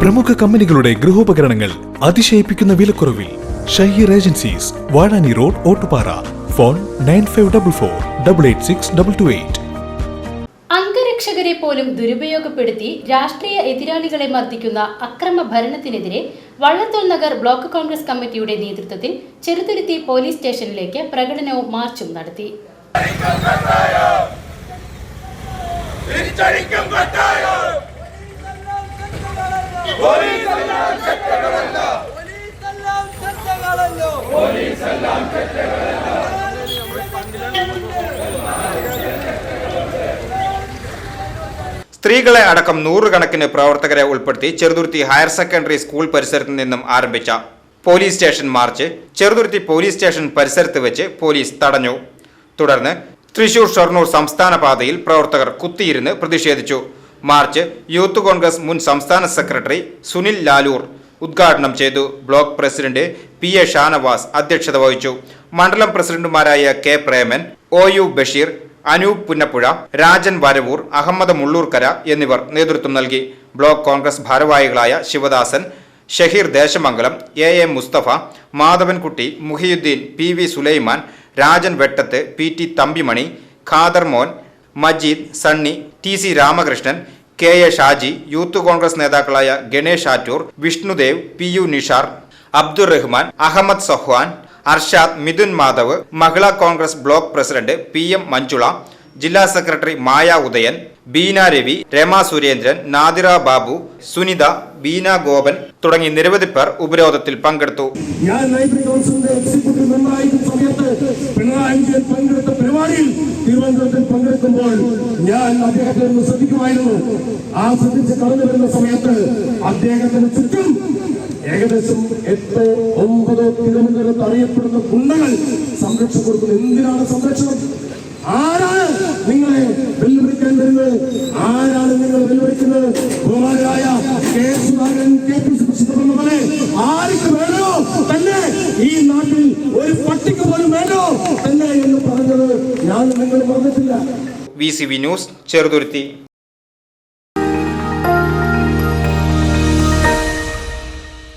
പ്രമുഖ കമ്പനികളുടെ ഗൃഹോപകരണങ്ങൾ അതിശയിപ്പിക്കുന്ന വിലക്കുറവിൽ Shaheer agencies Vazhani road Ottupara. Phone nine five double four double eight six double two eight. അംഗരക്ഷകരെ പോലും ദുരുപയോഗപ്പെടുത്തി രാഷ്ട്രീയ എതിരാളികളെ മർദ്ദിക്കുന്ന അക്രമ ഭരണത്തിനെതിരെ വള്ളത്തോൾ നഗർ ബ്ലോക്ക് കോൺഗ്രസ് കമ്മിറ്റിയുടെ നേതൃത്വത്തിൽ ചെറുതുരുത്തി പോലീസ് സ്റ്റേഷനിലേക്ക് പ്രകടനവും മാർച്ചും നടത്തി. സ്ത്രീകളെ അടക്കം നൂറുകണക്കിന് പ്രവർത്തകരെ ഉൾപ്പെടുത്തി ചെറുതുരുത്തി ഹയർ സെക്കൻഡറി സ്കൂൾ പരിസരത്ത് നിന്നും ആരംഭിച്ച police station march Cheruthuruthy police station പരിസരത്ത് വെച്ച് പോലീസ് തടഞ്ഞു. തുടർന്ന് തൃശൂർ ഷൊർണൂർ സംസ്ഥാന പാതയിൽ പ്രവർത്തകർ കുത്തിയിരുന്ന് പ്രതിഷേധിച്ചു. മാർച്ച് യൂത്ത് കോൺഗ്രസ് മുൻ സംസ്ഥാന സെക്രട്ടറി സുനിൽ ലാലൂർ ഉദ്ഘാടനം ചെയ്തു. Block president P A Shanavas അധ്യക്ഷത വഹിച്ചു. മണ്ഡലം പ്രസിഡന്റുമാരായ K Preman O U Basheer Anoop Punnappuzha Rajan Varavoor Ahammed Mullurkara എന്നിവർ നേതൃത്വം നൽകി. ബ്ലോക്ക് കോൺഗ്രസ് ഭാരവാഹികളായ Sivadasan Shaheer Desamangalam A A Musthafa Madhavankutty Muhiyudheen P V Sulaiman Rajan Vettath P T Thampimani Khader Mon Majeed Sunny T C Ramakrishnan K A Shaji youth Congress നേതാക്കളായ Ganesh Attoor Vishnudev P U Nishar Abdur Rahman Ahammed Sohwan Arshad Mithun Madhav Mahila Congress block president P M Manjula ജില്ലാ secretary Maya Udayan Beena Ravi Rama Surendran Nadira Babu Sunitha Beena Gopan തുടങ്ങി നിരവധി പേർ ഉപരോധത്തിൽ പങ്കെടുത്തു. ഞാൻ library കൗൺസിലിന്റെ executive മെമ്പറായിരുന്ന സമയത്ത് പങ്കെടുത്ത പരിപാടിയിൽ തിരുവനന്തപുരത്തിൽ പങ്കെടുക്കുമ്പോൾ ഞാൻ അദ്ദേഹത്തെ ഒന്ന് ശ്രദ്ധിക്കുമായിരുന്നു. ആ ശ്രദ്ധിച്ച് കടന്നു വരുന്ന സമയത്ത് അദ്ദേഹത്തിന് ചുറ്റും ഏകദേശം എട്ടോ ഒമ്പതോ അറിയപ്പെടുന്ന ഗുണ്ടകൾ സംരക്ഷണം കൊടുക്കുന്നു. എന്തിനാണ് സംരക്ഷണം? ആരാണ് നിങ്ങളെ വെല്ലുവിളിക്കാൻ വരുന്നത്? ആരാണ് നിങ്ങൾ വെല്ലുവിളിക്കുന്നത്? ബഹുമാനായ K Sudhakaran K P C ആർക്ക് വേണോ തന്നെ ഈ നാട്ടിൽ ഒരു പട്ടിക്ക് പോലും വേണോ തന്നെ എന്ന് പറഞ്ഞത് ഞാൻ നിങ്ങൾ പറഞ്ഞിട്ടില്ല V C V news Cheruthuruthy.